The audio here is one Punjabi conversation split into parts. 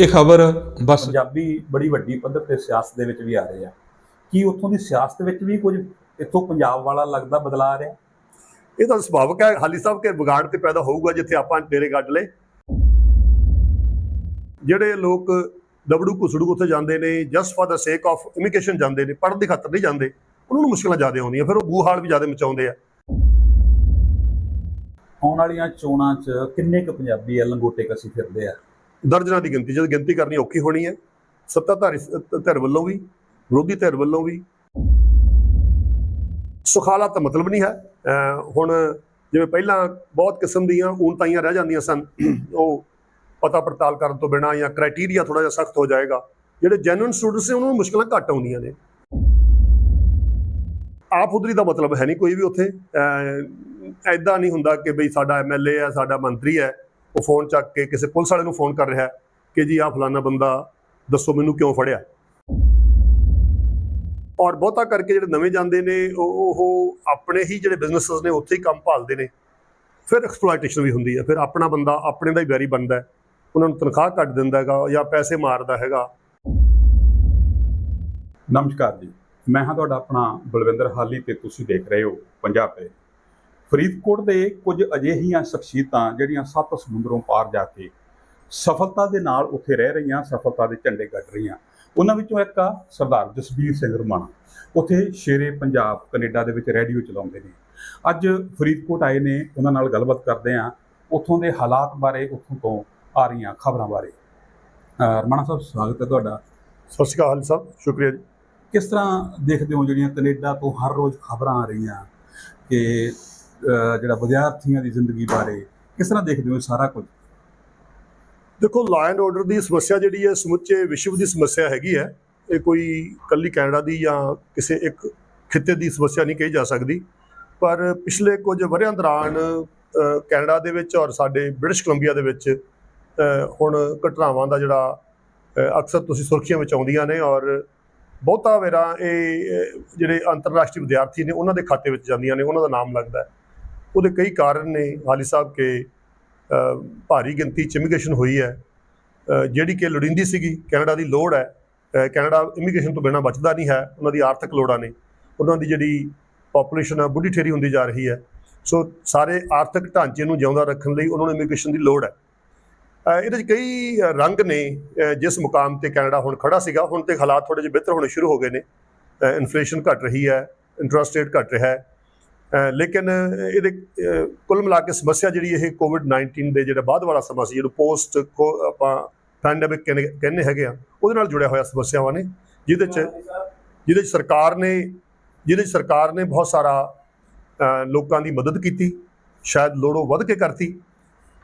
ਇਹ ਖਬਰ ਬਸ ਪੰਜਾਬੀ ਬੜੀ ਵੱਡੀ ਪੱਧਰ ਤੇ ਸਿਆਸਤ ਦੇ ਵਿੱਚ ਵੀ ਆ ਰਹੇ ਆ। ਕੀ ਉੱਥੋਂ ਦੀ ਸਿਆਸਤ ਵਿੱਚ ਵੀ ਕੁਝ ਇੱਥੋਂ ਪੰਜਾਬ ਵਾਲਾ ਲੱਗਦਾ ਬਦਲਾ ਆ ਰਿਹਾ? ਇਹ ਤਾਂ ਸੁਭਾਵਕ ਹੈ। ਹਾਲੀ ਸਾਹਿਬ ਕੇ ਵਿਗਾੜ ਤੇ ਪੈਦਾ ਹੋਊਗਾ ਜਿੱਥੇ ਆਪਾਂ ਡੇਰੇ ਗੱਡ ਲਏ। ਜਿਹੜੇ ਲੋਕ ਦਬੜੂ ਕੁਸੜੂ ਉੱਥੇ ਜਾਂਦੇ ਨੇ ਜਸਟ ਫॉर ਦਾ ਸੇਕ ਆਫ ਇਮੀਗ੍ਰੇਸ਼ਨ ਜਾਂਦੇ ਨੇ ਪੜ੍ਹਨ ਦੀ ਖਾਤਰ ਨਹੀਂ ਜਾਂਦੇ ਉਹਨਾਂ ਨੂੰ ਮੁਸ਼ਕਲਾਂ ਜ਼ਿਆਦਾ ਆਉਂਦੀਆਂ ਫਿਰ ਉਹ ਬੂਹਾਲ ਵੀ ਜ਼ਿਆਦਾ ਮਚਾਉਂਦੇ ਆ। ਆਉਣ ਵਾਲੀਆਂ ਚੋਣਾਂ 'ਚ ਕਿੰਨੇ ਕੁ ਪੰਜਾਬੀ ਆ? ਲੰਗੋਟੇ ਕੱਸੀ ਫਿਰਦੇ ਆ। ਦਰਜਨਾਂ ਦੀ ਗਿਣਤੀ, ਜਦ ਗਿਣਤੀ ਕਰਨੀ ਔਖੀ ਹੋਣੀ ਹੈ, ਸੱਤਾਧਾਰੀ ਧਿਰ ਵੱਲੋਂ ਵੀ, ਵਿਰੋਧੀ ਧਿਰ ਵੱਲੋਂ ਵੀ। ਸੁਖਾਲਾ ਤਾਂ ਮਤਲਬ ਨਹੀਂ ਹੈ। ਹੁਣ ਜਿਵੇਂ ਪਹਿਲਾਂ ਬਹੁਤ ਕਿਸਮ ਦੀਆਂ ਊਣਤਾਈਆਂ ਰਹਿ ਜਾਂਦੀਆਂ ਸਨ, ਉਹ ਪਤਾ ਪੜਤਾਲ ਕਰਨ ਤੋਂ ਬਿਨਾਂ ਜਾਂ ਕ੍ਰਾਈਟੇਰੀਆ ਥੋੜਾ ਜਿਹਾ ਸਖਤ ਹੋ ਜਾਏਗਾ, ਜਿਹੜੇ ਜੈਨੂਇਨ ਸਟੂਡੈਂਟਸ ਨੇ, ਉਹਨਾਂ ਨੂੰ ਮੁਸ਼ਕਲਾਂ ਘੱਟ ਆਉਂਦੀਆਂ ਨੇ। ਆਪ ਉਧਰੀ ਦਾ ਮਤਲਬ ਹੈ ਨਹੀਂ ਕੋਈ ਵੀ ਉੱਥੇ। ਐਦਾਂ ਨਹੀਂ ਹੁੰਦਾ ਕਿ ਬਈ ਸਾਡਾ ਐਮਐਲਏ ਹੈ, ਸਾਡਾ ਮੰਤਰੀ ਹੈ। ਉਹ ਫੋਨ ਚੱਕ ਕੇ ਕਿਸੇ ਪੁਲਿਸ ਵਾਲੇ ਨੂੰ ਫੋਨ ਕਰ ਰਿਹਾ ਕਿ ਜੀ ਆਹ ਫਲਾਨਾ ਬੰਦਾ ਦੱਸੋ ਮੈਨੂੰ ਕਿਉਂ ਫੜਿਆ। ਔਰ ਬਹੁਤਾ ਕਰਕੇ ਜਿਹੜੇ ਨਵੇਂ ਜਾਂਦੇ ਨੇ, ਉਹ ਆਪਣੇ ਹੀ ਜਿਹੜੇ ਬਿਜ਼ਨੈਸਸ ਨੇ, ਉੱਥੇ ਹੀ ਕੰਮ ਭਾਲਦੇ ਨੇ। ਫਿਰ ਐਕਸਪਲੋਇਟੇਸ਼ਨ ਵੀ ਹੁੰਦੀ ਹੈ। ਫਿਰ ਆਪਣਾ ਬੰਦਾ ਆਪਣੇ ਦਾ ਹੀ ਵੈਰੀ ਬਣਦਾ ਹੈ। ਉਹਨਾਂ ਨੂੰ ਤਨਖਾਹ ਕੱਟ ਦਿੰਦਾ ਹੈਗਾ ਜਾਂ ਪੈਸੇ ਮਾਰਦਾ ਹੈਗਾ। ਨਮਸਕਾਰ ਜੀ। ਮੈਂ ਹਾਂ ਤੁਹਾਡਾ ਆਪਣਾ ਬਲਵਿੰਦਰ ਹਾਲੀ ਤੇ ਤੁਸੀਂ ਦੇਖ ਰਹੇ ਹੋ ਪੰਜਾਬ ਤੇ। ਫਰੀਦਕੋਟ ਦੇ ਕੁਝ ਅਜਿਹੀਆਂ ਸ਼ਖਸੀਅਤਾਂ ਜਿਹੜੀਆਂ ਸੱਤ ਸਮੁੰਦਰੋਂ ਪਾਰ ਜਾ ਕੇ ਸਫਲਤਾ ਦੇ ਨਾਲ ਉੱਥੇ ਰਹਿ ਰਹੀਆਂ ਸਫਲਤਾ ਦੇ ਝੰਡੇ ਗੱਡ ਰਹੀਆਂ। ਉਹਨਾਂ ਵਿੱਚੋਂ ਇੱਕ ਆ ਸਰਦਾਰ ਜਸਬੀਰ ਸਿੰਘ ਰਮਾਣਾ। ਉੱਥੇ ਸ਼ੇਰੇ ਪੰਜਾਬ ਕੈਨੇਡਾ ਦੇ ਵਿੱਚ ਰੇਡੀਓ ਚਲਾਉਂਦੇ ਨੇ। ਅੱਜ ਫਰੀਦਕੋਟ ਆਏ ਨੇ ਉਹਨਾਂ ਨਾਲ ਗੱਲਬਾਤ ਕਰਦੇ ਆ ਉੱਥੋਂ ਦੇ ਹਾਲਾਤ ਬਾਰੇ ਉੱਥੋਂ ਤੋਂ ਆ ਰਹੀਆਂ ਖਬਰਾਂ ਬਾਰੇ। ਰਮਾਣਾ ਸਾਹਿਬ ਸਵਾਗਤ ਹੈ ਤੁਹਾਡਾ। ਸਤਿ ਸ਼੍ਰੀ ਅਕਾਲ ਸਾਹਿਬ ਸ਼ੁਕਰੀਆ ਜੀ। ਕਿਸ ਤਰ੍ਹਾਂ ਦੇਖਦੇ ਹੋ ਜਿਹੜੀਆਂ ਕੈਨੇਡਾ ਤੋਂ ਹਰ ਰੋਜ਼ ਖਬਰਾਂ ਆ ਰਹੀਆਂ ਕਿ ਜਿਹੜਾ ਵਿਦਿਆਰਥੀਆਂ ਦੀ ਜ਼ਿੰਦਗੀ ਬਾਰੇ ਕਿਸ ਤਰ੍ਹਾਂ ਦੇਖਦੇ ਹੋ ਇਹ ਸਾਰਾ ਕੁਝ? ਦੇਖੋ ਲਾ ਐਂਡ ਆਰਡਰ ਦੀ ਸਮੱਸਿਆ ਜਿਹੜੀ ਹੈ, ਸਮੁੱਚੇ ਵਿਸ਼ਵ ਦੀ ਸਮੱਸਿਆ ਹੈਗੀ ਹੈ। ਇਹ ਕੋਈ ਕੱਲੀ ਕੈਨੇਡਾ ਦੀ ਜਾਂ ਕਿਸੇ ਇੱਕ ਖਿੱਤੇ ਦੀ ਸਮੱਸਿਆ ਨਹੀਂ ਕਹੀ ਜਾ ਸਕਦੀ। ਪਰ ਪਿਛਲੇ ਕੁਝ ਵਰ੍ਹਿਆਂ ਦੌਰਾਨ ਕੈਨੇਡਾ ਦੇ ਵਿੱਚ ਔਰ ਸਾਡੇ ਬ੍ਰਿਟਿਸ਼ ਕੋਲੰਬੀਆ ਦੇ ਵਿੱਚ ਹੁਣ ਘਟਨਾਵਾਂ ਦਾ ਜਿਹੜਾ ਅਕਸਰ ਤੁਸੀਂ ਸੁਰਖੀਆਂ ਵਿੱਚ ਆਉਂਦੀਆਂ ਨੇ ਔਰ ਬਹੁਤਾ ਵੇਰਾ ਇਹ ਜਿਹੜੇ ਅੰਤਰਰਾਸ਼ਟਰੀ ਵਿਦਿਆਰਥੀ ਨੇ, ਉਹਨਾਂ ਦੇ ਖਾਤੇ ਵਿੱਚ ਜਾਂਦੀਆਂ ਨੇ, ਉਹਨਾਂ ਦਾ ਨਾਮ ਲੱਗਦਾ ਹੈ। ਉਹਦੇ ਕਈ ਕਾਰਨ ਨੇ, ਹਾਲੀ ਸਾਹਿਬ ਕੇ ਭਾਰੀ ਗਿਣਤੀ ਚ ਇਮੀਗ੍ਰੇਸ਼ਨ ਹੋਈ ਹੈ। ਜਿਹੜੀ ਕਿ ਲੋੜੀਂਦੀ ਸੀਗੀ, ਕੈਨੇਡਾ ਦੀ ਲੋੜ ਹੈ। ਕੈਨੇਡਾ ਇਮੀਗ੍ਰੇਸ਼ਨ ਤੋਂ ਬਿਨਾਂ ਬਚਦਾ ਨਹੀਂ ਹੈ, ਉਹਨਾਂ ਦੀ ਆਰਥਿਕ ਲੋੜਾਂ ਨੇ। ਉਹਨਾਂ ਦੀ ਜਿਹੜੀ ਪੋਪੂਲੇਸ਼ਨ ਹੈ, ਬੁੱਢੀ ਠੇਰੀ ਹੁੰਦੀ ਜਾ ਰਹੀ ਹੈ। ਸੋ ਸਾਰੇ ਆਰਥਿਕ ਢਾਂਚੇ ਨੂੰ ਜਿਉਂਦਾ ਰੱਖਣ ਲਈ ਉਹਨਾਂ ਨੂੰ ਇਮੀਗ੍ਰੇਸ਼ਨ ਦੀ ਲੋੜ ਹੈ। ਇਹਦੇ 'ਚ ਕਈ ਰੰਗ ਨੇ ਜਿਸ ਮੁਕਾਮ ਤੇ ਕੈਨੇਡਾ ਹੁਣ ਖੜਾ ਸੀਗਾ। ਹੁਣ ਤੇ ਹਾਲਾਤ ਥੋੜੇ ਜਿਹੇ ਬਿਹਤਰ ਹੋਣੇ ਸ਼ੁਰੂ ਹੋ ਗਏ ਨੇ। ਇਨਫਲੇਸ਼ਨ ਘਟ ਰਹੀ ਹੈ ਇੰਟਰਸਟ ਰੇਟ ਘਟ ਰਿਹਾ ਹੈ। ਲੇਕਿਨ ਇਹਦੇ ਕੁੱਲ ਮਿਲਾ ਕੇ ਸਮੱਸਿਆ ਜਿਹੜੀ ਇਹ ਕੋਵਿਡ 19 ਦੇ ਜਿਹੜਾ ਬਾਅਦ ਵਾਲਾ ਸਮਾਂ ਸੀ ਜਿਹਨੂੰ ਪੋਸਟ ਆਪਾਂ ਪੈਂਡੈਮਿਕ ਕਹਿੰਦੇ ਹੈਗੇ ਆ, ਉਹਦੇ ਨਾਲ ਜੁੜਿਆ ਹੋਇਆ ਸਮੱਸਿਆਵਾਂ ਨੇ, ਜਿਹਦੇ 'ਚ ਜਿਹਦੇ 'ਚ ਸਰਕਾਰ ਨੇ, ਜਿਹਦੇ 'ਚ ਸਰਕਾਰ ਨੇ ਬਹੁਤ ਸਾਰਾ ਲੋਕਾਂ ਦੀ ਮਦਦ ਕੀਤੀ, ਸ਼ਾਇਦ ਲੋੜੋਂ ਵੱਧ ਕੇ ਕਰਤੀ,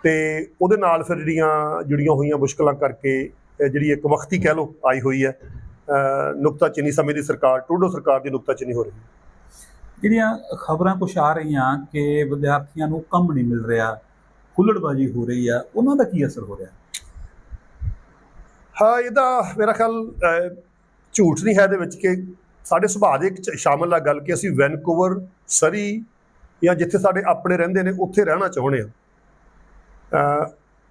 ਤੇ ਉਹਦੇ ਨਾਲ ਫਿਰ ਜਿਹੜੀਆਂ, ਜੁੜੀਆਂ ਹੋਈਆਂ ਮੁਸ਼ਕਲਾਂ ਕਰਕੇ ਜਿਹੜੀ ਇੱਕ ਵਕਤੀ ਕਹਿ ਲਓ ਆਈ ਹੋਈ ਹੈ ਨੁਕਤਾਚੀਨੀ ਸਮੇਂ ਦੀ ਸਰਕਾਰ ਟੂਡੋ ਸਰਕਾਰ ਦੀ ਨੁਕਤਾਚੀਨੀ ਹੋ ਰਹੀ ਹੈ। ਜਿਹੜੀਆਂ ਖਬਰਾਂ ਕੁਛ ਆ ਰਹੀਆਂ ਕਿ ਵਿਦਿਆਰਥੀਆਂ ਨੂੰ ਕੰਮ ਨਹੀਂ ਮਿਲ ਰਿਹਾ, ਹੁੱਲੜਬਾਜੀ ਹੋ ਰਹੀ ਆ, ਉਹਨਾਂ ਦਾ ਕੀ ਅਸਰ ਹੋ ਰਿਹਾ? ਹਾਂ, ਇਹਦਾ ਮੇਰਾ ਖਿਆਲ ਝੂਠ ਨਹੀਂ ਹੈ ਇਹਦੇ ਵਿੱਚ ਕਿ ਸਾਡੇ ਸੁਭਾਅ ਦੇ ਇੱਕ ਚ ਸ਼ਾਮਲ ਆ ਗੱਲ ਕਿ ਅਸੀਂ ਵੈਨਕੂਵਰ, ਸਰੀ ਜਾਂ ਜਿੱਥੇ ਸਾਡੇ ਆਪਣੇ ਰਹਿੰਦੇ ਨੇ, ਉੱਥੇ ਰਹਿਣਾ ਚਾਹੁੰਦੇ ਆ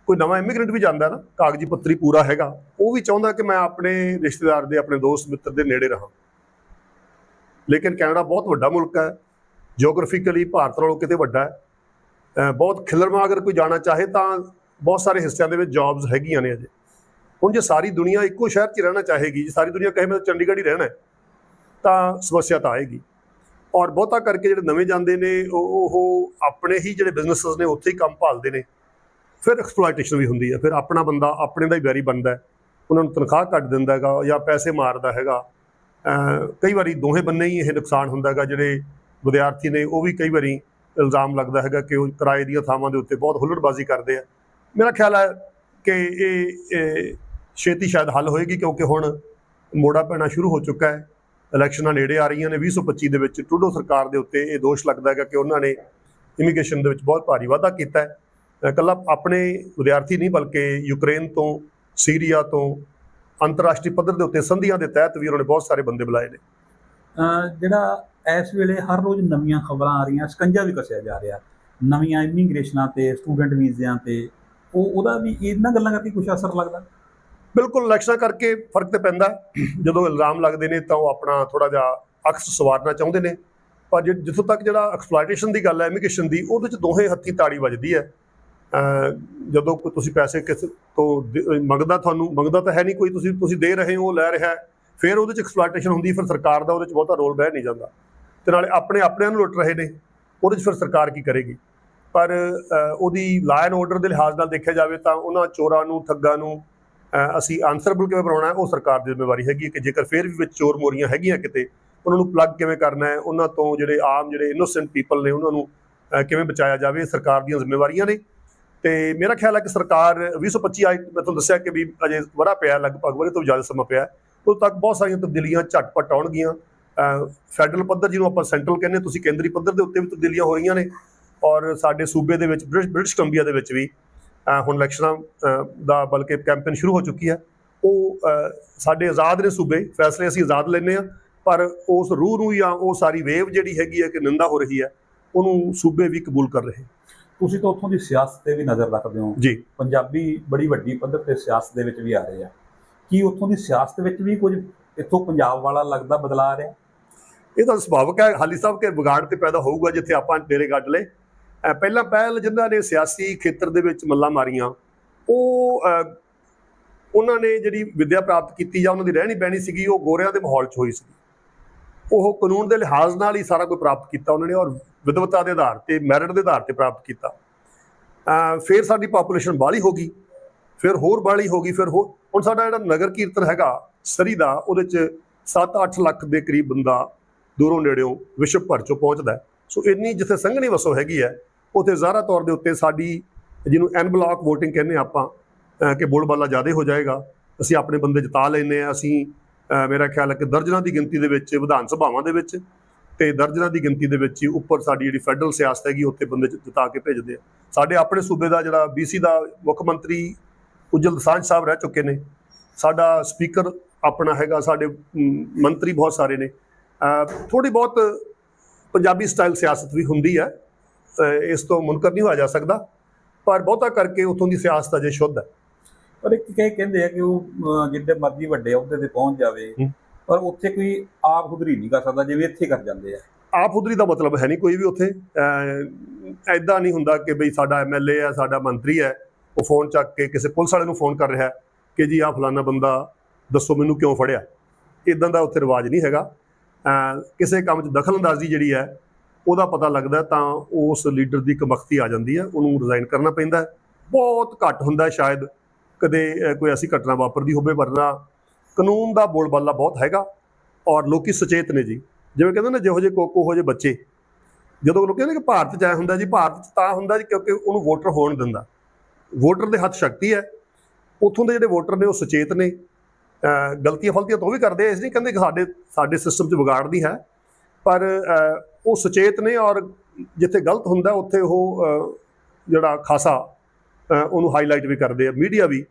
ਕੋਈ ਨਵਾਂ ਇਮੀਗ੍ਰੈਂਟ ਵੀ ਜਾਂਦਾ ਨਾ, ਕਾਗਜ਼ੀ ਪੱਤਰੀ ਪੂਰਾ ਹੈਗਾ, ਉਹ ਵੀ ਚਾਹੁੰਦਾ ਕਿ ਮੈਂ ਆਪਣੇ ਰਿਸ਼ਤੇਦਾਰ ਦੇ, ਆਪਣੇ ਦੋਸਤ, ਮਿੱਤਰ ਦੇ ਨੇੜੇ ਰਹਾਂ। ਲੇਕਿਨ ਕੈਨੇਡਾ ਬਹੁਤ ਵੱਡਾ ਮੁਲਕ ਹੈ ਜੀਓਗ੍ਰਾਫਿਕਲੀ ਭਾਰਤ ਨਾਲੋਂ ਕਿਤੇ ਵੱਡਾ ਹੈ। ਬਹੁਤ ਖਿਲਰਮਾ ਅਗਰ ਕੋਈ ਜਾਣਾ ਚਾਹੇ ਤਾਂ ਬਹੁਤ ਸਾਰੇ ਹਿੱਸਿਆਂ ਦੇ ਵਿੱਚ ਜੌਬਸ ਹੈਗੀਆਂ ਨੇ ਅਜੇ। ਹੁਣ ਜੇ ਸਾਰੀ ਦੁਨੀਆ ਇੱਕੋ ਸ਼ਹਿਰ 'ਚ ਰਹਿਣਾ ਚਾਹੇਗੀ, ਜੇ ਸਾਰੀ ਦੁਨੀਆ ਕਹੇ ਮੈਂ ਚੰਡੀਗੜ੍ਹ ਹੀ ਰਹਿਣਾ ਤਾਂ ਸਮੱਸਿਆ ਤਾਂ ਆਏਗੀ। ਔਰ ਬਹੁਤਾ ਕਰਕੇ ਜਿਹੜੇ ਨਵੇਂ ਜਾਂਦੇ ਨੇ, ਉਹ ਉਹ ਆਪਣੇ ਹੀ ਜਿਹੜੇ ਬਿਜ਼ਨੈਸਸ ਨੇ, ਉੱਥੇ ਹੀ ਕੰਮ ਭਾਲਦੇ ਨੇ। ਫਿਰ ਐਕਸਪਲੋਇਟੇਸ਼ਨ ਵੀ ਹੁੰਦੀ ਹੈ, ਫਿਰ ਆਪਣਾ ਬੰਦਾ ਆਪਣੇ ਦਾ ਹੀ ਵੈਰੀ ਬਣਦਾ ਉਹਨਾਂ ਨੂੰ ਤਨਖਾਹ ਕੱਟ ਦਿੰਦਾ ਹੈਗਾ ਜਾਂ ਪੈਸੇ ਮਾਰਦਾ ਹੈਗਾ। ਕਈ ਵਾਰੀ ਦੋਹੇ ਬੰਨੇ ਹੀ ਇਹ ਨੁਕਸਾਨ ਹੁੰਦਾ ਹੈਗਾ ਜਿਹੜੇ ਵਿਦਿਆਰਥੀ ਨੇ ਉਹ ਵੀ ਕਈ ਵਾਰੀ ਇਲਜ਼ਾਮ ਲੱਗਦਾ ਹੈਗਾ ਕਿ ਉਹ ਕਿਰਾਏ ਦੀਆਂ ਥਾਵਾਂ ਦੇ ਉੱਤੇ ਬਹੁਤ ਹੁੱਲੜਬਾਜ਼ੀ ਕਰਦੇ ਆ। ਮੇਰਾ ਖਿਆਲ ਹੈ ਕਿ ਇਹ ਛੇਤੀ ਸ਼ਾਇਦ ਹੱਲ ਹੋਏਗੀ ਕਿਉਂਕਿ ਹੁਣ ਮੋੜਾ ਪੈਣਾ ਸ਼ੁਰੂ ਹੋ ਚੁੱਕਾ ਹੈ। ਇਲੈਕਸ਼ਨਾਂ ਨੇੜੇ ਆ ਰਹੀਆਂ ਨੇ 2025 ਦੇ ਵਿੱਚ ਟਰੂਡੋ ਸਰਕਾਰ ਦੇ ਉੱਤੇ ਇਹ ਦੋਸ਼ ਲੱਗਦਾ ਹੈਗਾ ਕਿ ਉਹਨਾਂ ਨੇ ਇਮੀਗ੍ਰੇਸ਼ਨ ਦੇ ਵਿੱਚ ਬਹੁਤ ਭਾਰੀ ਵਾਧਾ ਕੀਤਾ ਹੈ। ਅ, ਇਕੱਲਾ ਆਪਣੇ ਵਿਦਿਆਰਥੀ ਨਹੀਂ ਬਲਕਿ ਯੂਕਰੇਨ ਤੋਂ ਸੀਰੀਆ ਤੋਂ ਅੰਤਰਰਾਸ਼ਟਰੀ ਪੱਧਰ ਦੇ ਉੱਤੇ ਸੰਧੀਆਂ ਦੇ ਤਹਿਤ ਵੀ ਉਹਨਾਂ ਨੇ ਬਹੁਤ ਸਾਰੇ ਬੰਦੇ ਬੁਲਾਏ ਨੇ। ਜਿਹੜਾ ਇਸ ਵੇਲੇ ਹਰ ਰੋਜ਼ ਨਵੀਆਂ ਖਬਰਾਂ ਆ ਰਹੀਆਂ ਸਕੰਜਾ ਵੀ ਕੱਸਿਆ ਜਾ ਰਿਹਾ। ਨਵੀਆਂ ਇਮੀਗ੍ਰੇਸ਼ਨਾਂ ਤੇ ਸਟੂਡੈਂਟ ਵੀਜ਼ਿਆਂ ਤੇ ਉਹ ਉਹਦਾ ਵੀ ਇਹਨਾਂ ਗੱਲਾਂ ਕਰਕੇ ਕੁਝ ਅਸਰ ਲੱਗਦਾ? ਬਿਲਕੁਲ ਇਲੈਕਸ਼ਨਾਂ ਕਰਕੇ ਫ਼ਰਕ ਤੇ ਪੈਂਦਾ। ਜਦੋਂ ਇਲਜ਼ਾਮ ਲੱਗਦੇ ਨੇ ਤਾਂ ਉਹ ਆਪਣਾ ਥੋੜਾ ਜਿਹਾ ਅਕਸ ਸਵਾਰਨਾ ਚਾਹੁੰਦੇ ਨੇ। ਪਰ ਜਿੱਥੋਂ ਤੱਕ ਜਿਹੜਾ ਐਕਸਪਲੋਇਟੇਸ਼ਨ ਦੀ ਗੱਲ ਹੈ ਇਮੀਗ੍ਰੇਸ਼ਨ ਦੀ ਉਹਦੇ ਚ ਦੋਹੇ ਹੱਥੀ ਤਾੜੀ ਵੱਜਦੀ ਹੈ। ਜਦੋਂ ਕੋਈ ਤੁਸੀਂ ਪੈਸੇ ਕਿਸ ਤੋਂ ਦੇ- ਮੰਗਦਾ ਤੁਹਾਨੂੰ, ਮੰਗਦਾ ਤਾਂ ਹੈ ਨਹੀਂ ਕੋਈ, ਤੁਸੀਂ ਤੁਸੀਂ ਦੇ ਰਹੇ ਹੋ, ਲੈ ਰਿਹਾ ਫਿਰ ਉਹਦੇ ਚ ਐਕਸਪਲੋਇਟੇਸ਼ਨ ਹੁੰਦੀ, ਫਿਰ ਸਰਕਾਰ ਦਾ ਉਹਦੇ ਚ ਬਹੁਤਾ ਰੋਲ ਬਹਿ ਨਹੀਂ ਜਾਂਦਾ। ਤੇ ਨਾਲੇ ਆਪਣੇ ਆਪਣਿਆਂ ਨੂੰ ਲੁੱਟ ਰਹੇ ਨੇ, ਉਹਦੇ ਚ ਫਿਰ ਸਰਕਾਰ ਕੀ ਕਰੇਗੀ? ਪਰ ਉਹਦੀ ਲਾਅ ਐਂਡ ਆਰਡਰ ਦੇ ਲਿਹਾਜ਼ ਨਾਲ ਦੇਖਿਆ ਜਾਵੇ ਤਾਂ ਉਹਨਾਂ ਚੋਰਾਂ ਨੂੰ, ਠੱਗਾਂ ਨੂੰ ਅਸੀਂ ਆਨਸਰਬਲ ਕਿਵੇਂ ਬਣਾਉਣਾ ਹੈ, ਉਹ ਸਰਕਾਰ ਦੀ ਜ਼ਿੰਮੇਵਾਰੀ ਹੈਗੀ ਕਿ ਜੇਕਰ ਫਿਰ ਵੀ ਵਿੱਚ ਚੋਰ ਮੋਰੀਆਂ ਹੈਗੀਆਂ ਕਿਤੇ, ਉਹਨਾਂ ਨੂੰ ਪਲੱਗ ਕਿਵੇਂ ਕਰਨਾ ਹੈ, ਉਹਨਾਂ ਤੋਂ ਜਿਹੜੇ ਆਮ, ਜਿਹੜੇ ਇਨੋਸੈਂਟ ਪੀਪਲ ਨੇ, ਉਹਨਾਂ ਨੂੰ ਕਿਵੇਂ ਬਚਾਇਆ ਜਾਵੇ, ਸਰਕਾਰ ਦੀਆਂ ਜ਼ਿੰਮੇਵਾਰੀਆਂ ਨੇ। ਤੇ ਮੇਰਾ ਖਿਆਲ ਹੈ ਕਿ ਸਰਕਾਰ 2025 ਆਈ ਮੈਂ ਤੁਹਾਨੂੰ ਦੱਸਿਆ ਕਿ ਵੀ ਅਜੇ ਵਰਾ ਪਿਆ ਲਗਭਗ ਵਰੇ ਤੋਂ ਜ਼ਿਆਦਾ ਸਮਾਂ ਪਿਆ ਉਦੋਂ ਤੱਕ ਬਹੁਤ ਸਾਰੀਆਂ ਤਬਦੀਲੀਆਂ ਝਟਪਟ ਆਉਣਗੀਆਂ। ਫੈਡਰਲ ਪੱਧਰ ਜਿਹਨੂੰ ਆਪਾਂ ਸੈਂਟਰਲ ਕਹਿੰਦੇ ਤੁਸੀਂ ਕੇਂਦਰੀ ਪੱਧਰ ਦੇ ਉੱਤੇ ਵੀ ਤਬਦੀਲੀਆਂ ਹੋ ਰਹੀਆਂ ਨੇ ਔਰ ਸਾਡੇ ਸੂਬੇ ਦੇ ਵਿੱਚ, ਬ੍ਰਿਟਿਸ਼ ਬ੍ਰਿਟਿਸ਼ ਕੰਬੀਆ ਦੇ ਵਿੱਚ ਵੀ ਹੁਣ ਇਲੈਕਸ਼ਨਾਂ ਦਾ ਬਲਕਿ ਕੈਂਪੇਨ ਸ਼ੁਰੂ ਹੋ ਚੁੱਕੀ ਹੈ। ਉਹ ਸਾਡੇ ਆਜ਼ਾਦ ਨੇ ਸੂਬੇ, ਫੈਸਲੇ ਅਸੀਂ ਆਜ਼ਾਦ ਲੈਂਦੇ ਆ ਪਰ ਉਸ ਰੂਹ ਨੂੰ ਜਾਂ ਉਹ ਸਾਰੀ ਵੇਵ ਜਿਹੜੀ ਹੈਗੀ ਹੈ ਕਿ ਨਿੰਦਾ ਹੋ ਰਹੀ ਹੈ, ਉਹਨੂੰ ਸੂਬੇ ਵੀ ਕਬੂਲ ਕਰ ਰਹੇ। ਤੁਸੀਂ ਤਾਂ ਉੱਥੋਂ ਦੀ ਸਿਆਸਤ ਤੇ ਵੀ ਨਜ਼ਰ ਰੱਖਦੇ ਹੋ। ਜੀ। ਪੰਜਾਬੀ ਬੜੀ ਵੱਡੀ ਪੱਧਰ ਤੇ ਸਿਆਸਤ ਦੇ ਵਿੱਚ ਵੀ ਆ ਰਹੇ ਆ। ਕੀ ਉੱਥੋਂ ਦੀ ਸਿਆਸਤ ਵਿੱਚ ਵੀ ਕੁਝ ਇੱਥੋਂ ਪੰਜਾਬ ਵਾਲਾ ਲੱਗਦਾ ਬਦਲਾ ਆ ਰਿਹਾ? ਇਹ ਤਾਂ ਸੁਭਾਵਕ ਹੈ। ਹਾਲੀ ਸਾਹਿਬ ਕੇ ਵਿਗਾੜ ਤੇ ਪੈਦਾ ਹੋਊਗਾ ਜਿੱਥੇ ਆਪਾਂ ਡੇਰੇ ਗੱਡ ਲਏ। ਪਹਿਲਾਂ ਪਹਿਲ ਜਿਨ੍ਹਾਂ ਨੇ ਸਿਆਸੀ ਖੇਤਰ ਦੇ ਵਿੱਚ ਮੱਲਾਂ ਮਾਰੀਆਂ ਉਹ ਉਹਨਾਂ ਨੇ ਜਿਹੜੀ ਵਿੱਦਿਆ ਪ੍ਰਾਪਤ ਕੀਤੀ ਜਾਂ ਉਹਨਾਂ ਦੀ ਰਹਿਣੀ ਬਹਿਣੀ ਸੀਗੀ ਉਹ ਗੋਰਿਆਂ ਦੇ ਮਾਹੌਲ 'ਚ ਹੋਈ ਸੀ ਉਹ ਕਾਨੂੰਨ ਦੇ ਲਿਹਾਜ਼ ਨਾਲ ਹੀ ਸਾਰਾ ਕੁਝ ਪ੍ਰਾਪਤ ਕੀਤਾ ਉਹਨਾਂ ਨੇ ਔਰ ਵਿਦਵਤਾ ਦੇ ਆਧਾਰ ਤੇ ਮੈਰਿਟ ਦੇ ਆਧਾਰ ਤੇ ਪ੍ਰਾਪਤ ਕੀਤਾ। ਫਿਰ ਸਾਡੀ ਪਾਪੂਲੇਸ਼ਨ ਬਾਹਲੀ ਹੋ ਗਈ, ਫਿਰ ਹੋਰ ਬਾਹਲੀ ਹੋ ਗਈ, ਫਿਰ ਹੋਰ ਹੁਣ ਸਾਡਾ ਜਿਹੜਾ ਨਗਰ ਕੀਰਤਨ ਹੈਗਾ ਸਰੀ ਦਾ, ਉਹਦੇ 'ਚ 7-8 ਲੱਖ ਦੇ ਕਰੀਬ ਬੰਦਾ ਦੂਰੋਂ ਨੇੜਿਓਂ ਵਿਸ਼ਵ ਭਰ ਚੋਂ ਪਹੁੰਚਦਾ ਸੋ ਇੰਨੀ ਜਿੱਥੇ ਸੰਘਣੀ ਵਸੋਂ ਹੈਗੀ ਹੈ, ਉੱਥੇ ਜ਼ਾਹਰਾ ਤੌਰ ਦੇ ਉੱਤੇ ਸਾਡੀ ਜਿਹਨੂੰ ਐਨ ਬਲਾਕ VOTING ਕਹਿੰਦੇ ਹਾਂ ਆਪਾਂ ਕਿ ਬੋਲਬਾਲਾ ਜ਼ਿਆਦਾ ਹੋ ਜਾਏਗਾ, ਅਸੀਂ ਆਪਣੇ ਬੰਦੇ ਜਿਤਾ ਲੈਨੇ ਆ ਅਸੀਂ ਮੇਰਾ ਖਿਆਲ ਹੈ ਕਿ ਦਰਜਨਾਂ ਦੀ ਗਿਣਤੀ ਦੇ ਵਿੱਚ, ਵਿਧਾਨ ਸਭਾਵਾਂ ਦੇ ਵਿੱਚ ਤੇ ਦਰਜਨਾਂ ਦੀ ਗਿਣਤੀ ਦੇ ਵਿੱਚ ਹੀ ਉੱਪਰ ਸਾਡੀ ਜਿਹੜੀ ਫੈਡਰਲ ਸਿਆਸਤ ਹੈਗੀ, ਉੱਥੇ ਬੰਦੇ ਜਿ- ਜਿਤਾ ਕੇ ਭੇਜਦੇ ਆ। ਸਾਡੇ ਆਪਣੇ ਸੂਬੇ ਦਾ ਜਿਹੜਾ BC ਦਾ ਮੁੱਖ ਮੰਤਰੀ ਉਜਲ ਦਸਾਂਝ ਸਾਹਿਬ ਰਹਿ ਚੁੱਕੇ ਨੇ। ਸਾਡਾ ਸਪੀਕਰ ਆਪਣਾ ਹੈਗਾ, ਸਾਡੇ ਮੰਤਰੀ ਬਹੁਤ ਸਾਰੇ ਨੇ। ਥੋੜੀ ਬਹੁਤ ਪੰਜਾਬੀ ਸਟਾਈਲ ਸਿਆਸਤ ਵੀ ਹੁੰਦੀ ਹੈ ਇਸ ਤੋਂ ਮੁਨਕਰ ਨਹੀਂ ਹੋਇਆ ਜਾ ਸਕਦਾ। ਪਰ ਬਹੁਤਾ ਕਰਕੇ ਉਥੋਂ ਦੀ ਸਿਆਸਤ ਅਜੇ ਸ਼ੁੱਧ ਹੈ। ਪਰ ਇੱਕ ਕਹੇ ਕਹਿੰਦੇ ਆ ਕਿ ਉਹ ਜਿੱਡੇ ਮਰਜ਼ੀ ਵੱਡੇ ਅਹੁਦੇ ਤੇ ਪਹੁੰਚ ਜਾਵੇ। ਪਰ ਉੱਥੇ ਕੋਈ ਆਪ ਖੁਦਰੀ ਨਹੀਂ ਕਰ ਸਕਦਾ ਜਿਵੇਂ ਇੱਥੇ ਕਰ ਜਾਂਦੇ ਆ। ਆਪ ਉਧਰੀ ਦਾ ਮਤਲਬ ਹੈ ਨਹੀਂ ਕੋਈ ਵੀ ਉੱਥੇ। ਐਦਾਂ ਨਹੀਂ ਹੁੰਦਾ ਕਿ ਬਈ ਸਾਡਾ ਐਮਐਲਏ ਹੈ ਸਾਡਾ ਮੰਤਰੀ ਹੈ ਉਹ ਫੋਨ ਚੱਕ ਕੇ ਕਿਸੇ ਪੁਲਿਸ ਵਾਲੇ ਨੂੰ ਫੋਨ ਕਰ ਰਿਹਾ ਕਿ ਜੀ ਆਹ ਫਲਾਨਾ ਬੰਦਾ ਦੱਸੋ ਮੈਨੂੰ ਕਿਉਂ ਫੜਿਆ। ਇਦਾਂ ਦਾ ਉੱਥੇ ਰਿਵਾਜ ਨਹੀਂ ਹੈਗਾ। ਕਿਸੇ ਕੰਮ 'ਚ ਦਖਲਅੰਦਾਜ਼ੀ ਜਿਹੜੀ ਹੈ ਉਹਦਾ ਪਤਾ ਲੱਗਦਾ ਤਾਂ ਉਸ ਲੀਡਰ ਦੀ ਕਮਖਤੀ ਆ ਜਾਂਦੀ ਹੈ ਉਹਨੂੰ ਰਿਜ਼ਾਈਨ ਕਰਨਾ ਪੈਂਦਾ ਬਹੁਤ ਘੱਟ ਹੁੰਦਾ ਸ਼ਾਇਦ। ਕਦੇ ਕੋਈ ਐਸੀ ਘਟਨਾ ਵਾਪਰਦੀ ਹੋਵੇ ਵਰਨਾ, ਕਾਨੂੰਨ ਦਾ ਬੋਲਬਾਲਾ ਬਹੁਤ ਹੈਗਾ ਔਰ ਲੋਕੀ ਸੁਚੇਤ ਨੇ ਜੀ। ਜਿਵੇਂ ਕਹਿੰਦੇ ਨੇ, ਜਿਹੋ ਜਿਹੇ ਕੋਕੋ ਹੋ ਜਿਹੇ ਬੱਚੇ। ਜਦੋਂ ਲੋਕ ਕਹਿੰਦੇ ਕਿ ਭਾਰਤ ਚ ਆਇਆ ਹੁੰਦਾ ਜੀ, ਭਾਰਤ ਚ ਤਾਂ ਹੁੰਦਾ ਜੀ ਕਿਉਂਕਿ ਉਹਨੂੰ ਵੋਟਰ ਹੋਣ ਦਿੰਦਾ। ਵੋਟਰ ਦੇ ਹੱਥ ਸ਼ਕਤੀ ਹੈ। ਉੱਥੋਂ ਦੇ ਜਿਹੜੇ ਵੋਟਰ ਨੇ, ਉਹ ਸੁਚੇਤ ਨੇ। ਗਲਤੀਆਂ ਫਲਤੀਆਂ ਤੋਂ ਵੀ ਕਰਦੇ ਇਸ ਨਹੀਂ ਕਹਿੰਦੇ ਕਿ ਸਾਡੇ ਸਾਡੇ ਸਿਸਟਮ 'ਚ ਵਿਗਾੜ ਨਹੀਂ ਹੈ। ਪਰ ਉਹ ਸੁਚੇਤ ਨੇ ਔਰ ਜਿੱਥੇ ਗਲਤ ਹੁੰਦਾ, ਉੱਥੇ ਉਹ ਜਿਹੜਾ ਖਾਸਾ ਉਹਨੂੰ ਹਾਈਲਾਈਟ ਵੀ ਕਰਦੇ ਆ ਮੀਡੀਆ ਵੀ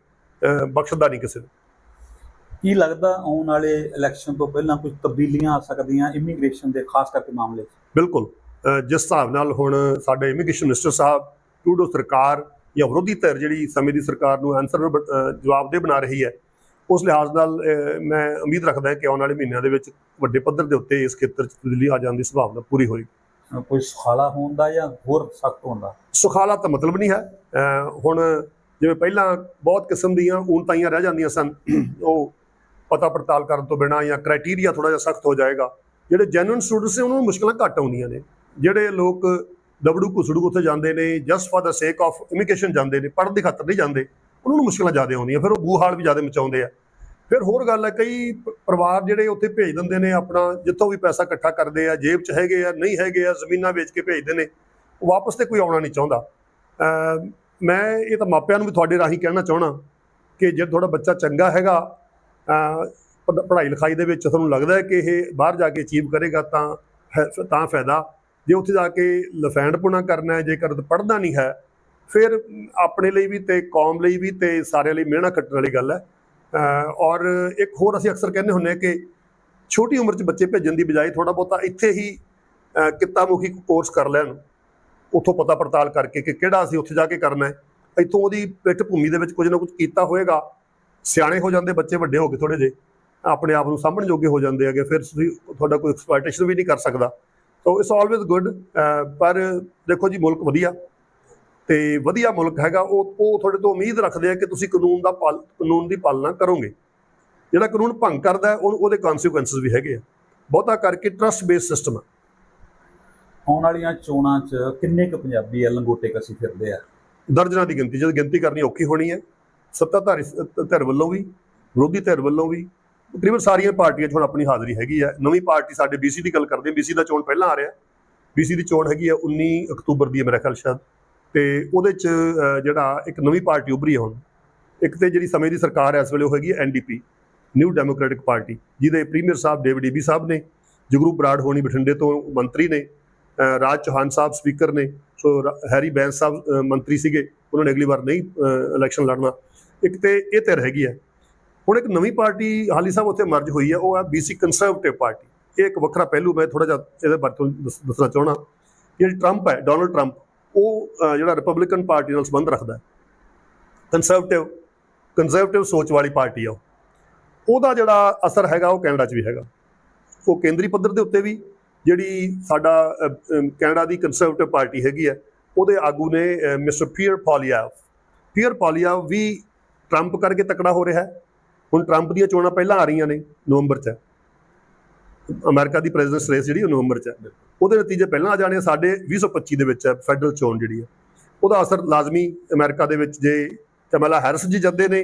ਬਖਸ਼ਦਾ ਨਹੀਂ ਕਿਸੇ ਨੂੰ। ਕੀ ਲੱਗਦਾ ਆਉਣ ਵਾਲੇ ਇਲੈਕਸ਼ਨ ਤੋਂ ਪਹਿਲਾਂ ਕੁਝ ਤਬਦੀਲੀਆਂ ਆ ਸਕਦੀਆਂ ਇਮੀਗ੍ਰੇਸ਼ਨ ਦੇ ਖਾਸ ਕਰਕੇ ਮਾਮਲੇ 'ਚ? ਬਿਲਕੁਲ। ਜਿਸ ਹਿਸਾਬ ਨਾਲ ਹੁਣ ਸਾਡੇ ਇਮੀਗ੍ਰੇਸ਼ਨ ਮਿਨਿਸਟਰ ਸਾਹਿਬ ਟੂਡੋ ਸਰਕਾਰ ਜਾਂ ਵਿਰੋਧੀ ਧਿਰ ਜਿਹੜੀ ਸਮੇਂ ਦੀ ਸਰਕਾਰ ਨੂੰ ਆਨਸਰ ਜਵਾਬਦੇਹ ਬਣਾ ਰਹੀ ਹੈ ਉਸ ਲਿਹਾਜ਼ ਨਾਲ ਮੈਂ ਉਮੀਦ ਰੱਖਦਾ ਹਾਂ ਕਿ ਆਉਣ ਵਾਲੇ ਮਹੀਨਿਆਂ ਦੇ ਵਿੱਚ ਵੱਡੇ ਪੱਧਰ ਦੇ ਉੱਤੇ ਇਸ ਖੇਤਰ 'ਚ ਤਬਦੀਲੀ ਆ ਜਾਣ ਦੀ ਸੰਭਾਵਨਾ ਪੂਰੀ ਹੋਏਗੀ। ਕੋਈ ਸੁਖਾਲਾ ਹੋਣ ਦਾ ਜਾਂ ਹੋਰ ਸਖਤ ਹੋਣ ਦਾ? ਸੁਖਾਲਾ ਤਾਂ ਮਤਲਬ ਨਹੀਂ ਹੈ। ਹੁਣ ਜਿਵੇਂ ਪਹਿਲਾਂ ਬਹੁਤ ਕਿਸਮ ਦੀਆਂ ਊਣਤਾਈਆਂ ਰਹਿ ਜਾਂਦੀਆਂ ਸਨ, ਉਹ ਪਤਾ ਪੜਤਾਲ ਕਰਨ ਤੋਂ ਬਿਨਾਂ ਜਾਂ ਕ੍ਰਾਈਟੇਰੀਆ ਥੋੜਾ ਜਿਹਾ ਸਖਤ ਹੋ ਜਾਏਗਾ। ਜਿਹੜੇ ਜੈਨੂਇਨ ਸਟੂਡੈਂਟਸ ਨੇ, ਉਹਨਾਂ ਨੂੰ ਮੁਸ਼ਕਲਾਂ ਘੱਟ ਆਉਂਦੀਆਂ ਨੇ। ਜਿਹੜੇ ਲੋਕ ਦਬੜੂ ਕੁਸੜੂ ਉੱਥੇ ਜਾਂਦੇ ਨੇ ਜਸਟ ਫॉर ਦਾ ਸੇਕ ਆਫ ਇਮੀਗ੍ਰੇਸ਼ਨ ਜਾਂਦੇ ਨੇ, ਪੜ੍ਹਨ ਦੀ ਖਾਤਰ ਨਹੀਂ ਜਾਂਦੇ, ਉਹਨਾਂ ਨੂੰ ਮੁਸ਼ਕਲਾਂ ਜ਼ਿਆਦਾ ਆਉਂਦੀਆਂ। ਫਿਰ ਉਹ ਬੂਹਾਲ ਵੀ ਜ਼ਿਆਦਾ ਮਚਾਉਂਦੇ ਆ। ਫਿਰ ਹੋਰ ਗੱਲ ਹੈ, ਕਈ ਪਰਿਵਾਰ ਜਿਹੜੇ ਉੱਥੇ ਭੇਜ ਦਿੰਦੇ ਨੇ ਆਪਣਾ, ਜਿੱਥੋਂ ਵੀ ਪੈਸਾ ਇਕੱਠਾ ਕਰਦੇ ਆ, ਜੇਬ 'ਚ ਹੈਗੇ ਆ, ਨਹੀਂ ਹੈਗੇ ਆ, ਜ਼ਮੀਨਾਂ ਵੇਚ ਕੇ ਭੇਜਦੇ ਨੇ ਵਾਪਸ ਤੇ ਕੋਈ ਆਉਣਾ ਨਹੀਂ ਚਾਹੁੰਦਾ। ਮੈਂ ਇਹ ਤਾਂ ਮਾਪਿਆਂ ਨੂੰ ਵੀ ਤੁਹਾਡੇ ਰਾਹੀਂ ਕਹਿਣਾ ਚਾਹਣਾ ਕਿ ਜੇ ਤੁਹਾਡਾ ਬੱਚਾ ਚੰਗਾ ਹੈਗਾ ਪੜ੍ਹਾਈ ਲਿਖਾਈ ਦੇ ਵਿੱਚ ਤੁਹਾਨੂੰ ਲੱਗਦਾ ਹੈ ਕਿ ਇਹ ਬਾਹਰ ਜਾ ਕੇ ਅਚੀਵ ਕਰੇਗਾ ਤਾਂ ਹੈ- ਤਾਂ ਫਾਇਦਾ। ਜੇ ਉੱਥੇ ਜਾ ਕੇ ਲਫੈਂਡਪੁਣਾ ਕਰਨਾ ਹੈ, ਜੇਕਰ ਪੜ੍ਹਦਾ ਨਹੀਂ ਹੈ, ਫਿਰ ਆਪਣੇ ਲਈ ਵੀ ਤੇ ਕੌਮ ਲਈ ਵੀ ਤੇ ਸਾਰਿਆਂ ਲਈ ਮਿਹਨਤ ਕੱਟਣ ਵਾਲੀ ਗੱਲ ਹੈ। ਔਰ ਇੱਕ ਹੋਰ ਅਸੀਂ ਅਕਸਰ ਕਹਿੰਦੇ ਹੁੰਦੇ ਹਾਂ ਕਿ ਛੋਟੀ ਉਮਰ 'ਚ ਬੱਚੇ ਭੇਜਣ ਦੀ ਬਜਾਏ ਥੋੜਾ ਬਹੁਤਾ ਇੱਥੇ ਹੀ ਅ, ਕਿੱਤਾਮੁਖੀ ਕੋਰਸ ਕਰ ਲੈਣ। ਉੱਥੋਂ ਪਤਾ ਪੜਤਾਲ ਕਰਕੇ ਕਿ ਕਿਹੜਾ ਅਸੀਂ ਉੱਥੇ ਜਾ ਕੇ ਕਰਨਾ ਹੈ। ਇੱਥੋਂ ਉਹਦੀ ਪਿੱਠ ਭੂਮੀ ਦੇ ਵਿੱਚ ਕੁਝ ਨਾ ਕੁਝ ਕੀਤਾ ਹੋਏਗਾ। ਸਿਆਣੇ ਹੋ ਜਾਂਦੇ ਬੱਚੇ ਵੱਡੇ ਹੋ ਕੇ ਥੋੜੇ ਜਿਹੇ ਆਪਣੇ ਆਪ ਨੂੰ ਸਾਂਭਣ ਜੋਗੇ ਹੋ ਜਾਂਦੇ ਹੈਗੇ ਫਿਰ ਤੁਸੀਂ ਤੁਹਾਡਾ ਕੋਈ ਐਕਸਪਲੋਇਟੇਸ਼ਨ ਵੀ ਨਹੀਂ ਕਰ ਸਕਦਾ। ਸੋ ਇਟਸ ਆਲਵੇਜ਼ ਗੁੱਡ ਪਰ ਦੇਖੋ ਜੀ ਮੁਲਕ ਵਧੀਆ। ਤੇ ਵਧੀਆ ਮੁਲਕ ਹੈਗਾ ਉਹ ਉਹ ਤੁਹਾਡੇ ਤੋਂ ਉਮੀਦ ਰੱਖਦੇ ਆ ਕਿ ਤੁਸੀਂ ਕਾਨੂੰਨ ਦਾ ਪਾਲ ਕਾਨੂੰਨ ਦੀ ਪਾਲਣਾ ਕਰੋਗੇ। ਜਿਹੜਾ ਕਾਨੂੰਨ ਭੰਗ ਕਰਦਾ ਉਹ- ਉਹਦੇ ਕਨਸੀਕੁਐਂਸਸ ਵੀ ਹੈਗੇ ਆ। ਬਹੁਤਾ ਕਰਕੇ ਟਰਸਟ ਬੇਸਡ ਸਿਸਟਮ ਹੈ ਆਉਣ ਵਾਲੀਆਂ ਚੋਣਾਂ 'ਚ ਕਿੰਨੇ ਕੁ ਪੰਜਾਬੀ ਆ? ਲੰਗੋਟੇ ਕੱਸੀ ਫਿਰਦੇ ਆ। ਦਰਜਨਾਂ ਦੀ ਗਿਣਤੀ ਜਦ ਗਿਣਤੀ ਕਰਨੀ ਔਖੀ ਹੋਣੀ ਹੈ ਸੱਤਾਧਾਰੀ ਧਿਰ ਵੱਲੋਂ ਵੀ ਵਿਰੋਧੀ ਧਿਰ ਵੱਲੋਂ ਵੀ ਤਕਰੀਬਨ ਸਾਰੀਆਂ ਪਾਰਟੀਆਂ 'ਚ ਹੁਣ ਆਪਣੀ ਹਾਜ਼ਰੀ ਹੈਗੀ ਹੈ ਨਵੀਂ ਪਾਰਟੀ ਸਾਡੇ ਬੀਸੀ ਦੀ ਗੱਲ ਕਰਦੇ ਬੀਸੀ ਦਾ ਚੋਣ ਪਹਿਲਾਂ ਆ ਰਿਹਾ। ਬੀਸੀ ਦੀ ਚੋਣ ਹੈਗੀ ਹੈ 19 ਅਕਤੂਬਰ ਦੀ ਮੇਰਾ ਖਿਆਲ ਸ਼ਾਇਦ। ਤੇ ਉਹਦੇ 'ਚ ਜਿਹੜਾ ਇੱਕ ਨਵੀਂ ਪਾਰਟੀ ਉਭਰੀ ਹੈ ਹੁਣ। ਇੱਕ ਤੇ ਜਿਹੜੀ ਸਮੇਂ ਦੀ ਸਰਕਾਰ ਹੈ ਇਸ ਵੇਲੇ ਉਹ ਹੈਗੀ ਹੈ ਐਨਡੀਪੀ ਨਿਊ ਡੈਮੋਕ੍ਰੈਟਿਕ ਪਾਰਟੀ ਜਿਹਦੇ ਪ੍ਰੀਮੀਅਰ ਸਾਹਿਬ ਡੇਵਿਡ ਈਬੀ ਸਾਹਿਬ ਨੇ, ਜਗਰੂਪ ਬਰਾੜ ਹੋਣੀ ਬਠਿੰਡੇ ਤੋਂ ਮੰਤਰੀ ਨੇ ਰਾਜ ਚੌਹਾਨ ਸਾਹਿਬ ਸਪੀਕਰ ਨੇ, ਸੋ ਹੈਰੀ ਬੈਂਸ ਸਾਹਿਬ ਮੰਤਰੀ ਸੀਗੇ, ਉਹਨਾਂ ਨੇ ਅਗਲੀ ਵਾਰ ਨਹੀਂ ਇਲੈਕਸ਼ਨ ਲੜਨਾ। ਇੱਕ ਤੇ ਇਹ ਧਿਰ ਹੈਗੀ ਹੈ ਹੁਣ ਇੱਕ ਨਵੀਂ ਪਾਰਟੀ ਹਾਲੀ ਸਾਹਿਬ ਉੱਥੇ ਮਰਜ ਹੋਈ ਹੈ ਉਹ ਹੈ ਬੀਸੀ ਕੰਸਰਵੇਟਿਵ ਪਾਰਟੀ ਇਹ ਇੱਕ ਵੱਖਰਾ ਪਹਿਲੂ ਮੈਂ ਥੋੜਾ ਜਿਹਾ ਇਹਦੇ ਬਾਰੇ ਤੁਹਾਨੂੰ ਦੱਸ- ਦੱਸਣਾ ਚਾਹਣਾ ਜਿਹੜੀ ਟਰੰਪ ਹੈ ਡੋਨਲਡ ਟਰੰਪ ਉਹ ਜਿਹੜਾ ਰਿਪਬਲਿਕਨ ਪਾਰਟੀ ਨਾਲ ਸੰਬੰਧ ਰੱਖਦਾ ਹੈ। ਕੰਜ਼ਰਵੇਟਿਵ ਸੋਚ ਵਾਲੀ ਪਾਰਟੀ ਆ ਉਹ। ਉਹਦਾ ਜਿਹੜਾ ਅਸਰ ਹੈਗਾ ਉਹ ਕੈਨੇਡਾ 'ਚ ਵੀ ਹੈਗਾ। ਉਹ ਕੇਂਦਰੀ ਪੱਧਰ ਦੇ ਉੱਤੇ ਵੀ ਜਿਹੜੀ ਸਾਡਾ ਕੈਨੇਡਾ ਦੀ ਕੰਸਰਵੇਟਿਵ ਪਾਰਟੀ ਹੈਗੀ ਹੈ, ਉਹਦੇ ਆਗੂ ਨੇ mister Pierre Poilievre Pierre Poilievre ਵੀ ਟਰੰਪ ਕਰਕੇ ਤਕੜਾ ਹੋ ਰਿਹਾ ਹੈ। ਹੁਣ ਟਰੰਪ ਦੀਆਂ ਚੋਣਾਂ ਪਹਿਲਾਂ ਆ ਰਹੀਆਂ ਨੇ ਨਵੰਬਰ 'ਚ। ਅਮਰੀਕਾ ਦੀ ਪ੍ਰੈਜ਼ੀਡੈਂਸ ਰੇਸ ਜਿਹੜੀ ਉਹ ਨਵੰਬਰ 'ਚ ਹੈ। ਉਹਦੇ ਨਤੀਜੇ ਪਹਿਲਾਂ ਆ ਜਾਣੇ ਸਾਡੇ 2025 ਦੇ ਵਿੱਚ ਹੈ ਫੈਡਰਲ ਚੋਣ ਜਿਹੜੀ ਹੈ। ਉਹਦਾ ਅਸਰ ਲਾਜ਼ਮੀ ਅਮਰੀਕਾ ਦੇ ਵਿੱਚ ਜੇ ਕਮਲਾ ਹੈਰਿਸ ਜੀ ਜਾਂਦੇ ਨੇ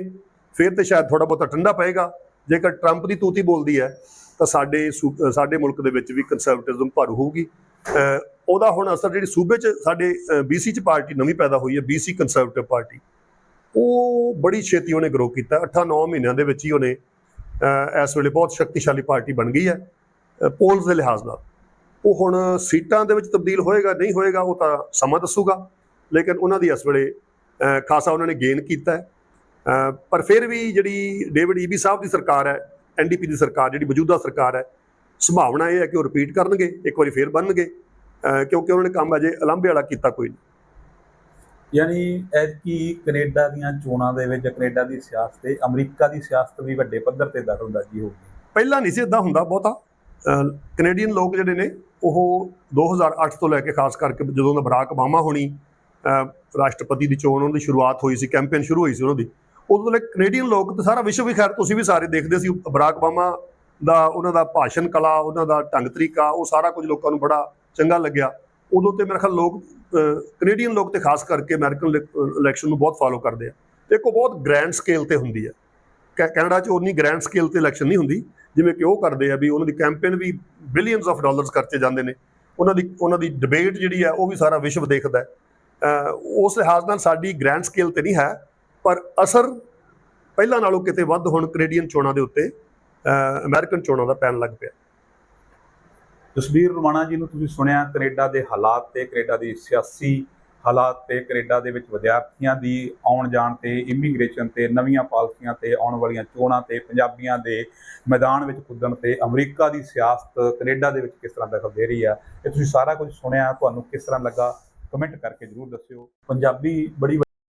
ਫਿਰ ਤੇ ਸ਼ਾਇਦ ਥੋੜਾ ਬਹੁਤਾ ਠੰਡਾ ਪਏਗਾ। ਜੇਕਰ ਟਰੰਪ ਦੀ ਤੂਤੀ ਬੋਲਦੀ ਹੈ ਤਾਂ ਸਾਡੇ ਸਾਡੇ ਮੁਲਕ ਦੇ ਵਿੱਚ ਵੀ ਕੰਸਰਵੇਟਿਜ਼ਮ ਭਾਰੂ ਹੋਊਗੀ। ਉਹਦਾ ਹੁਣ ਅਸਰ ਜਿਹੜੀ ਸੂਬੇ 'ਚ ਸਾਡੇ ਬੀਸੀ 'ਚ ਪਾਰਟੀ ਨਵੀਂ ਪੈਦਾ ਹੋਈ ਹੈ ਬੀਸੀ ਕੰਸਰਵੇਟਿਵ ਪਾਰਟੀ। ਉਹ ਬੜੀ ਛੇਤੀ ਉਹਨੇ ਗਰੋ ਕੀਤਾ। 8-9 ਮਹੀਨਿਆਂ ਦੇ ਵਿੱਚ ਹੀ ਉਹਨੇ ਇਸ ਵੇਲੇ ਬਹੁਤ ਸ਼ਕਤੀਸ਼ਾਲੀ ਪਾਰਟੀ ਬਣ ਗਈ ਹੈ। ਪੋਲਸ ਦੇ ਲਿਹਾਜ਼ ਨਾਲ। ਉਹ ਹੁਣ ਸੀਟਾਂ ਦੇ ਵਿੱਚ ਤਬਦੀਲ ਹੋਏਗਾ ਨਹੀਂ ਹੋਏਗਾ ਉਹ ਤਾਂ ਸਮਾਂ ਦੱਸੂਗਾ। ਲੇਕਿਨ ਉਹਨਾਂ ਦੀ ਇਸ ਵੇਲੇ ਖਾਸਾ ਉਹਨਾਂ ਨੇ ਗੇਨ ਕੀਤਾ ਹੈ। ਪਰ ਫਿਰ ਵੀ ਜਿਹੜੀ ਡੇਵਿਡ ਈਬੀ ਸਾਹਿਬ ਦੀ ਸਰਕਾਰ ਹੈ ਐਨਡੀਪੀ ਦੀ ਸਰਕਾਰ ਜਿਹੜੀ ਮੌਜੂਦਾ ਸਰਕਾਰ ਹੈ ਸੰਭਾਵਨਾ ਇਹ ਹੈ ਕਿ ਉਹ ਰਿਪੀਟ ਕਰਨਗੇ ਇੱਕ ਵਾਰੀ ਫੇਰ ਬਣਨਗੇ। ਕਿਉਂਕਿ ਉਹਨਾਂ ਨੇ ਕੰਮ ਅਜੇ ਅਲੰਬੇ ਵਾਲਾ ਕੀਤਾ ਕੋਈ ਨਹੀਂ। ਯਾਨੀ ਐਤਕੀ ਕੈਨੇਡਾ ਦੀਆਂ ਚੋਣਾਂ ਦੇ ਵਿੱਚ ਕੈਨੇਡਾ ਦੀ ਸਿਆਸਤ ਤੇ ਅਮਰੀਕਾ ਦੀ ਸਿਆਸਤ ਵੀ ਵੱਡੇ ਪੱਧਰ ਤੇ ਦਖਲਅੰਦਾਜ਼ੀ ਹੋਊਗੀ ਪਹਿਲਾਂ ਨਹੀਂ ਸੀ ਇਦਾਂ ਹੁੰਦਾ ਬਹੁਤਾ। ਕੈਨੇਡੀਅਨ ਲੋਕ ਜਿਹੜੇ ਨੇ, ਉਹ 2008 ਤੋਂ ਲੈ ਕੇ ਖਾਸ ਕਰਕੇ ਜਦੋਂ ਦਾ ਬਰਾਕ ਓਬਾਮਾ ਹੋਣੀ ਰਾਸ਼ਟਰਪਤੀ ਦੀ ਚੋਣ ਉਹਨਾਂ ਦੀ ਸ਼ੁਰੂਆਤ ਹੋਈ ਸੀ ਕੈਂਪੇਨ ਸ਼ੁਰੂ ਹੋਈ ਸੀ ਉਹਨਾਂ ਦੀ। ਉਦੋਂ ਤੋਂ ਲੈ ਕੇ ਕੈਨੇਡੀਅਨ ਲੋਕ ਤੇ ਸਾਰਾ ਵਿਸ਼ਵ ਵੀ ਖੈਰ ਤੁਸੀਂ ਵੀ ਸਾਰੇ ਦੇਖਦੇ ਸੀ, ਬਰਾਕ ਓਬਾਮਾ ਦਾ ਉਹਨਾਂ ਦਾ ਭਾਸ਼ਣ ਕਲਾ, ਉਹਨਾਂ ਦਾ ਢੰਗ ਤਰੀਕਾ, ਉਹ ਸਾਰਾ ਕੁਝ ਲੋਕਾਂ ਨੂੰ ਬੜਾ ਚੰਗਾ ਲੱਗਿਆ। ਉਦੋਂ ਤੇ ਮੇਰੇ ਖਿਆਲ ਲੋਕ ਕੈਨੇਡੀਅਨ ਲੋਕ ਤੇ ਖਾਸ ਕਰਕੇ ਅਮਰੀਕਨ ਇਲੈਕਸ਼ਨ ਨੂੰ ਬਹੁਤ ਫਾਲੋ ਕਰਦੇ ਆ। ਤੇ ਇੱਕ ਉਹ ਬਹੁਤ ਗ੍ਰੈਂਡ ਸਕੇਲ ਤੇ ਹੁੰਦੀ ਹੈ। ਕੈ- ਕੈਨੇਡਾ 'ਚ ਉਨੀ ਗ੍ਰੈਂਡ ਸਕੇਲ ਤੇ ਇਲੈਕਸ਼ਨ ਨਹੀਂ ਹੁੰਦੀ। ਜਿਵੇਂ ਕਿ ਉਹ ਕਰਦੇ ਆ ਵੀ ਉਹਨਾਂ ਦੀ ਕੈਂਪੇਨ ਵੀ ਬਿਲੀਅਨਸ ਆਫ ਡਾਲਰਸ ਖਰਚੇ ਜਾਂਦੇ ਨੇ। ਉਹਨਾਂ ਦੀ ਉਹਨਾਂ ਦੀ ਡਿਬੇਟ ਜਿਹੜੀ ਹੈ ਉਹ ਵੀ ਸਾਰਾ ਵਿਸ਼ਵ ਦੇਖਦਾ ਉਸ ਲਿਹਾਜ਼ ਨਾਲ ਸਾਡੀ ਗ੍ਰੈਂਡ ਸਕੇਲ ਤੇ ਨਹੀਂ ਹੈ, ਪਰ ਅਸਰ ਪਹਿਲਾਂ ਨਾਲੋਂ ਕਿਤੇ ਵੱਧ ਹੁਣ ਕੈਨੇਡੀਅਨ ਚੋਣਾਂ ਦੇ ਉੱਤੇ, ਅਹ ਅਮਰੀਕਨ ਚੋਣਾਂ ਦਾ ਪੈਣ ਲੱਗ ਪਿਆ। ਜਸਵੀਰ ਰਮਾਣਾ ਜੀ ਨੂੰ ਤੁਸੀਂ ਸੁਣਿਆ, ਕੈਨੇਡਾ ਦੇ ਹਾਲਾਤ ਤੇ, ਕੈਨੇਡਾ ਦੀ ਸਿਆਸੀ ਹਾਲਾਤ ਤੇ ਕੈਨੇਡਾ ਦੇ ਵਿੱਚ ਵਿਦਿਆਰਥੀਆਂ ਦੀ ਆਉਣ ਜਾਣ ਤੇ, ਇਮੀਗ੍ਰੇਸ਼ਨ ਤੇ, ਨਵੀਆਂ ਪਾਲਿਸੀਆਂ ਤੇ ਆਉਣ ਵਾਲੀਆਂ ਚੋਣਾਂ ਤੇ, ਪੰਜਾਬੀਆਂ ਦੇ ਮੈਦਾਨ ਵਿੱਚ ਕੁੱਦਣ ਤੇ ਅਮਰੀਕਾ ਦੀ ਸਿਆਸਤ ਕੈਨੇਡਾ ਦੇ ਵਿੱਚ ਕਿਸ ਤਰ੍ਹਾਂ ਦਖਲ ਦੇ ਰਹੀ ਆ ਇਹ ਤੁਸੀਂ ਸਾਰਾ ਕੁਝ ਸੁਣਿਆ, ਤੁਹਾਨੂੰ ਕਿਸ ਤਰ੍ਹਾਂ ਲੱਗਾ, ਕਮੈਂਟ ਕਰਕੇ ਜਰੂਰ ਦੱਸਿਓ। ਪੰਜਾਬੀ ਬੜੀ